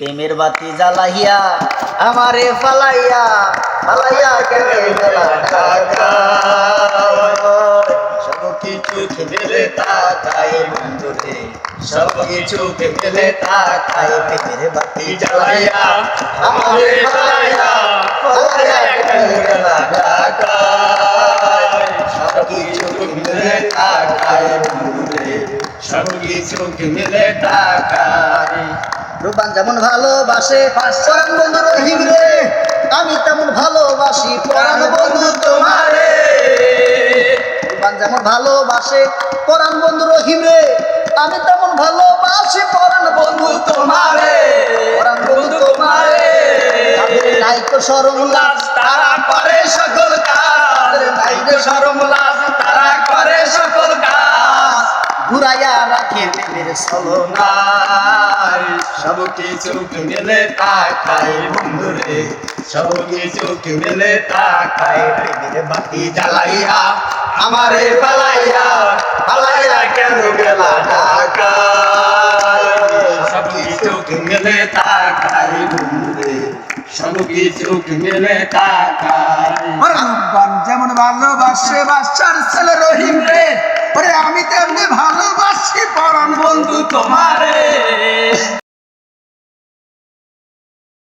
প্রেমের বাতি জ্বালাইয়া আমারে ফালাইয়া ফালাইয়া কেন গেলা সব কিছু ফেলে তাকাই বন্ধুরে সব কিছু ফেলে তাকাই প্রেমের বাতি জ্বালাইয়া আমারে জ্বালাইয়া ফলাইয়া কেন গেলা সব কিছু মিলে তাকাই বন্ধুরে সব কিছু তাকাই রূপান যেমন ভালোবাসে রহিম রে আমি তেমন ভালোবাসি, পরাণ বন্ধু তোমারে। রূপান যেমন ভালোবাসে, পরাণ বন্ধু রহিম আমি তেমন ভালোবাসি, পরাণ বন্ধু তোমারে। বন্ধু লাজ, তারা করে সকল কাজ। লাজ, তারা করে সকল কাজ। ঘুরাইয়া রাখে প্রেমের সলো নাই সব কিছু মিলে তাকাই বন্ধুরে। সব কিছু মিলে বাতি জ্বালাইয়া। আমারে পালাইয়া পালাইয়া কেন গেলা ঢাকা? মিলে বন্ধুরে। যেমন ভালোবাসে বাচ্চার ছেলে রহিম রে আমি তেমনি ভালোবাসি পরাণ বন্ধু তোমারে